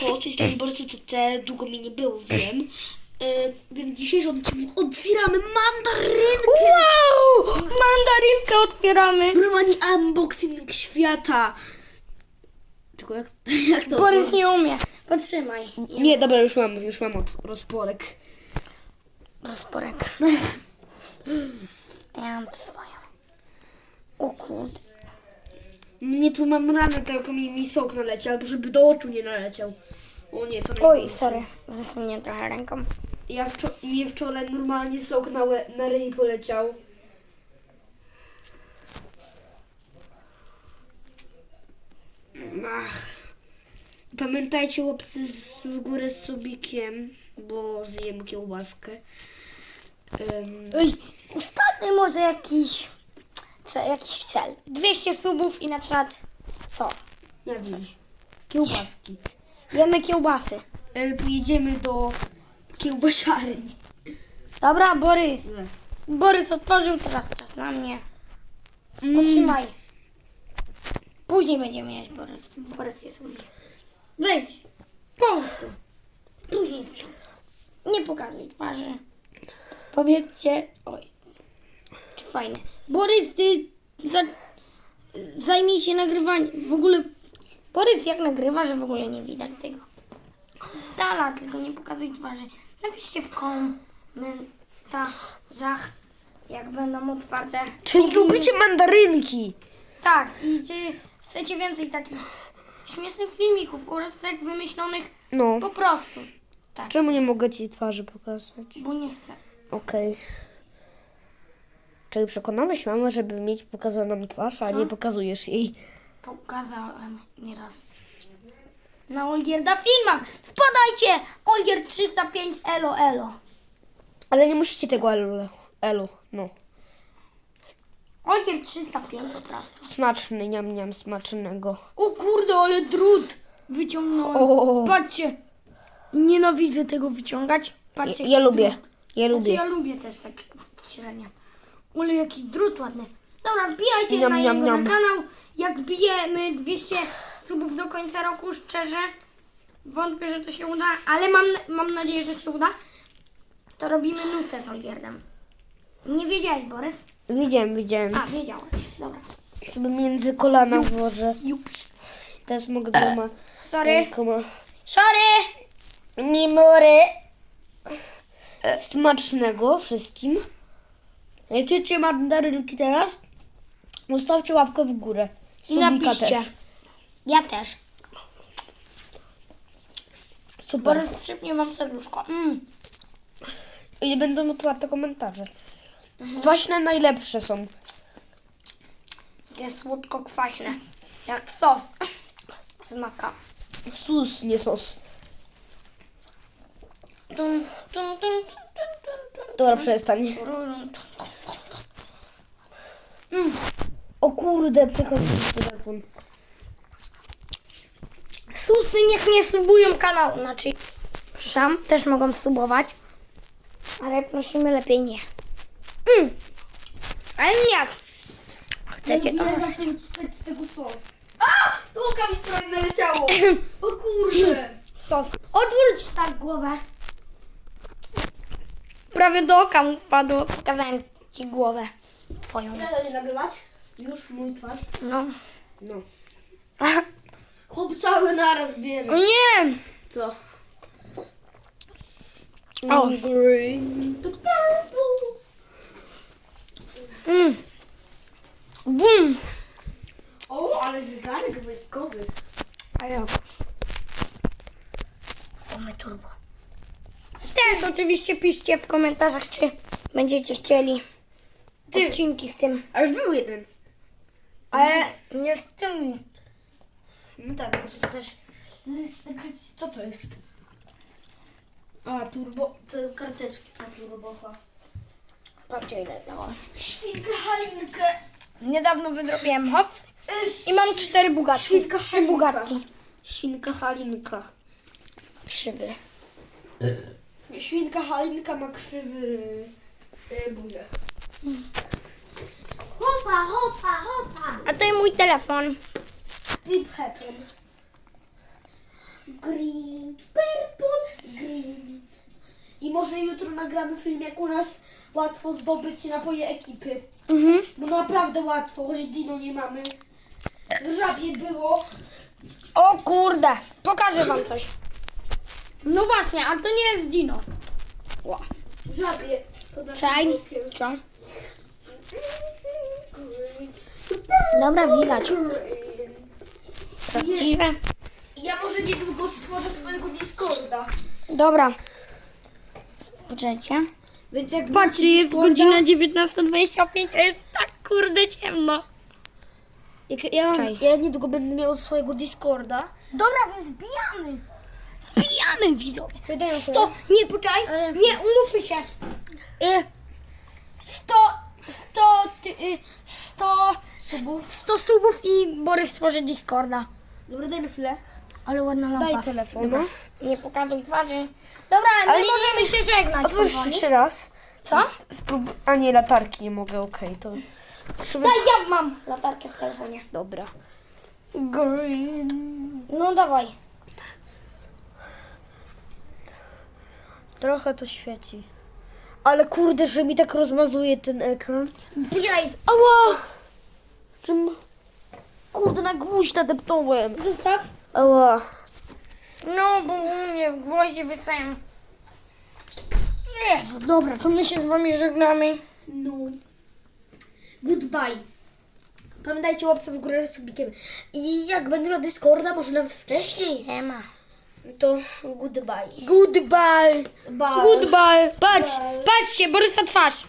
Z tej strony Borys TT, długo mnie nie było, wiem. E, więc w dzisiejszym odcinku otwieramy mandarynkę! Wow! Mandarynkę otwieramy. Normalnie unboxing świata! Tylko jak, jak to... Borys nie umie. Potrzymaj. Nie, dobra, już mam, już mam od- rozporek. Rozporek. Ja mam swoją. O kurde. Nie, tu mam ranę, tylko mi, mi sok naleciał, albo żeby do oczu nie naleciał. O nie, to Oj, najgorsze. sorry. Zasłonię trochę ręką. Ja wczo- mnie wczoraj normalnie sok na, łe- na ryj poleciał. Ach. Pamiętajcie łapcy z, w górę z subikiem, bo zjem kiełbaskę. Em, Ej, ustalmy może jakiś, co, jakiś cel. 200 subów i na przykład co? nie wiem. Kiełbaski. Jemy kiełbasy. E, pojedziemy do kiełbasiarni. Dobra, Borys. Borys otworzył, teraz czas na mnie. Mm. Potrzymaj. Później będziemy jeść, Borys. Borys jest u mnie. Weź. Połóż tu. Później sprzątam. Nie pokazuj twarzy. Powiedzcie, oj, czy fajne. Borys, ty za, zajmij się nagrywaniem. W ogóle, Borys jak nagrywa, że w ogóle nie widać tego. Dala, tylko nie pokazuj twarzy. Napiszcie w komentarzach, jak będą otwarte. Czyli lubicie mandarynki. Tak, i czy chcecie więcej takich śmiesznych filmików oraz tak wymyślonych No. po prostu. Tak, Czemu nie mogę ci twarzy pokazać? bo nie chcę. Okej. Czyli przekonamy się mamę, żeby mieć pokazaną twarz, a nie pokazujesz jej. Pokazałem nieraz. Na Olgierda filmach. Wpadajcie! Olgierd 305 elo elo. Ale nie musicie tego elu. Elu, no. Olgierd 305 po prostu. Smaczny, niam, niam, smacznego. O kurde, ale drut wyciągnąłem. O. Patrzcie. Nienawidzę tego wyciągać. Patrzcie. Ja, ja jaki lubię, drut. ja Znaczy, lubię. ja lubię też tak średnio. Ale jaki drut ładny. Dobra, wbijajcie Niam, na niam, jego niam. na kanał. Jak wbijemy 200 subów do końca roku, szczerze, wątpię, że to się uda, ale mam, mam nadzieję, że się uda. To robimy nutę z Olgierdem. Nie wiedziałeś, Borys? Widziałem, widziałem. A, wiedziałeś. Dobra. Sobie między kolana włożę. Teraz mogę dwoma Sorry. rękoma. Sorry! Mimory. Smacznego wszystkim. Jak chcecie mandarynki teraz, zostawcie łapkę w górę. I Subika napiszcie. też. Ja też. Super. Borys przypnie wam serduszko. Mm. I będą otwarte komentarze. Kwaśne najlepsze są. Jest słodko-kwaśne. Jak sos z maka. Sus, nie sos. Dobra, przestań. Tum. O kurde, przechodzi telefon. Susy niech nie subują kanału. Znaczy, sam też mogą subować. Ale prosimy lepiej nie. Mm. Ale nie. Chcecie wyciskać z tego sos. A! Łuka mi prawie naleciało. O kurde. Sos. Odwróć tak głowę. Prawie do oka mu wpadło. Wskazałem ci głowę twoją. Chcę nie nagrywać? Już mój twarz. No. No. Chłop cały naraz bierze. O nie! Co? O. Green to purple. Mm. Bum! O, ale zegarek wojskowy. A jak? Mamy turbo. Też oczywiście piszcie w komentarzach, czy będziecie chcieli odcinki z tym. A już był jeden. Ale nie z tym. No tak, bo to też... Co to jest? A, turbo... To karteczki na turbocha. Patrzcie ile dałam. Świnkę Halinkę. Niedawno wydrobiłem hops i mam cztery bugatki. Świnka Trzy Halinka. bugatki. Świnka Halinka. Krzywy. Świnka Halinka ma krzywy yy, buzię. Hopa, hopa, hopa. A to jest mój telefon. Pipheton. Green, purple, green. I może jutro nagramy film, jak u nas łatwo zdobyć napoje ekipy. Mhm. Bo naprawdę łatwo, choć dino nie mamy. W żabie było. O kurde, pokażę wam coś. No właśnie, a to nie jest dino. Ła. W żabie. Czaj. Co? Dobra, widać. Prawdziwe. Ja może niedługo stworzę swojego Discorda. Dobra. Poczekajcie. Więc jak Patrzcie, jest godzina 19.25, a jest tak kurde ciemno. Jak ja, mam, Czaj. ja niedługo będę miał swojego Discorda. Dobra, więc wbijamy. Wbijamy, widzowie. Sto, nie, poczekaj, nie, umówmy się. Y, Sto, sto, ty, y, sto subów. Sto subów i Borys stworzy Discorda. Dobra, daj na chwilę. Ale ładna lampa. Daj telefon. Dobra. Nie pokazuj twarzy. Dobra, Ale nie możemy się żegnać. Otwórz kochani. jeszcze raz. Co? Sprób... A nie, latarki nie mogę, okej, to... Sobie... Daj, ja mam latarkę w telefonie. Dobra. Green. No dawaj. Trochę to świeci. Ale kurde, że mi tak rozmazuje ten ekran. Poczekaj, Ała! Że m- Kurde, na gwóźdź nadepnąłem. zostaw. Ała. No, bo u mnie w gwoździe wystają. Jezu, dobra, to my się z wami żegnamy. No. Goodbye. Pamiętajcie łapce w górę z subikiem. I jak będę miał Discorda, może nawet wcześniej, Nie ma. To goodbye. Goodbye. Bye. Goodbye. Patrz, patrzcie, Borysa twarz.